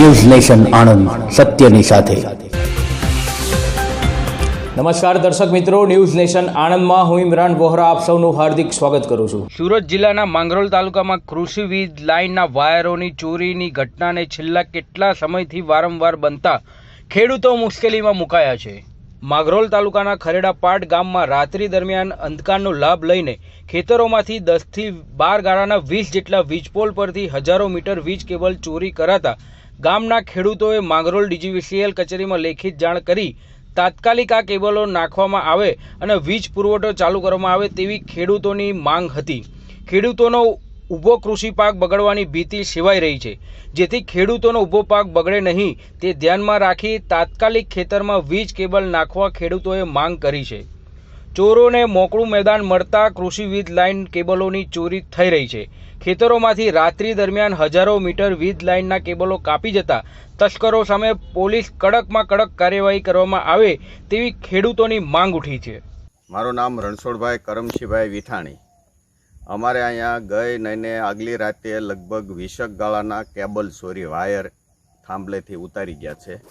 News nation Anand સત્યની સાથે. નમસ્કાર દર્શક મિત્રો ન્યૂઝ નેશન આણંદમાં હું ઇમરાન વોહરા આપ સૌનું હાર્દિક સ્વાગત કરું છું. સુરત જિલ્લાના માંગરોળ તાલુકામાં કૃષિ વીજ લાઇનના વાયરોની ચોરીની ઘટનાને છેલ્લા કેટલા સમયથી વારંવાર બનતા ખેડૂતો મુશ્કેલીમાં મુકાયા છે. માંગરોળ તાલુકાના ખરેડાપાટ ગામમાં રાત્રિ દરમિયાન અંધકારનો લાભ લઈને ખેતરોમાંથી દસથી બાર ગાળાના વીસ જેટલા વીજપોલ પરથી હજારો મીટર વીજ કેબલ ચોરી કરાતા ગામના ખેડૂતોએ માંગરોળ ડીજીવીસીએલ કચેરીમાં લેખિત જાણ કરી તાત્કાલિક આ કેબલો નાખવામાં આવે અને વીજ પુરવઠો ચાલુ કરવામાં આવે તેવી ખેડૂતોની માંગ હતી. ખેડૂતોનો ઊભો કૃષિ પાક બગડવાની ભીતિ સેવાઈ રહી છે. જેથી ખેડૂતોનો ઊભો પાક બગડે નહીં તે ધ્યાનમાં રાખી તાત્કાલિક ખેતરમાં વીજ કેબલ નાખવા ખેડૂતોએ માંગ કરી છે. ચોરોને મોકળું મેદાન મળતા કૃષિ લાઇન કેબલોની ચોરી થઈ રહી છે. ખેતરોમાંથી રાત્રિ દરમિયાન હજારો મીટર વીજ લાઇનના કેબલો કાપી જતા તસ્કરો સામે પોલીસ કડકમાં કડક કાર્યવાહી કરવામાં આવે તેવી ખેડૂતોની માંગ ઉઠી છે. મારું નામ રણછોડભાઈ કરમશીભાઈ વિઠાણી. અમારે અહીંયા ગઈ નઈને આગલી રાતે લગભગ વીસક ગાળાના કેબલ ચોરી વાયર થાંભલેથી ઉતારી ગયા છે.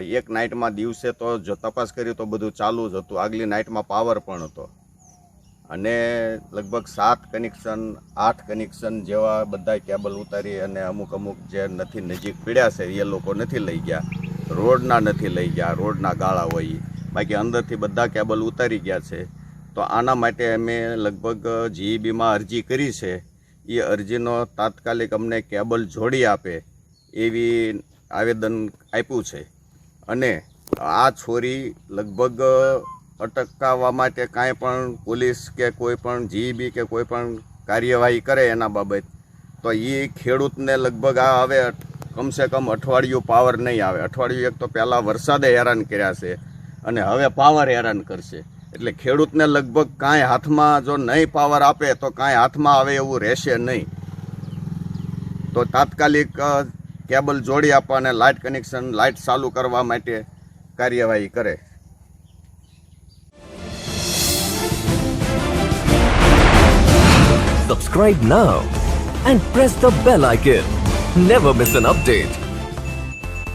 એક નાઇટમાં દિવસે તો જો તપાસ કરી તો બધું ચાલુ જ હતું. આગલી નાઇટમાં પાવર પણ હતો. અને લગભગ સાત કનેક્શન આઠ કનેક્શન જેવા બધા કેબલ ઉતારી અને અમુક અમુક જે નથી નજીક પીડ્યા છે, એ લોકો નથી લઈ ગયા. રોડના નથી લઈ ગયા, રોડના ગાળા હોય. બાકી અંદરથી બધા કેબલ ઉતારી ગયા છે. તો આના માટે અમે લગભગ જીઈબીમાં અરજી કરી છે. એ અરજીનો તાત્કાલિક અમને કેબલ જોડી આપે એવી આવેદન આપ્યું છે. અને આ છોરી લગભગ અટકાવવા માટે કાંઈ પણ પોલીસ કે કોઈ પણ જીઈબી કે કોઈ પણ કાર્યવાહી કરે એના બાબત, તો એ ખેડૂતને લગભગ આ હવે કમસે કમ અઠવાડિયું પાવર નહીં આવે. અઠવાડિયું એક તો પહેલાં વરસાદે હેરાન કર્યા છે અને હવે પાવર હેરાન કરશે. એટલે ખેડૂતને લગભગ કાંઈ હાથમાં જો નહીં પાવર આપે તો કાંઈ હાથમાં આવે એવું રહેશે નહીં. તો તાત્કાલિક કેબલ જોડી આપવા અને લાઇટ કનેક્શન લાઇટ ચાલુ કરવા માટે કાર્યવાહી કરે Subscribe now and press the bell icon. Never miss an update.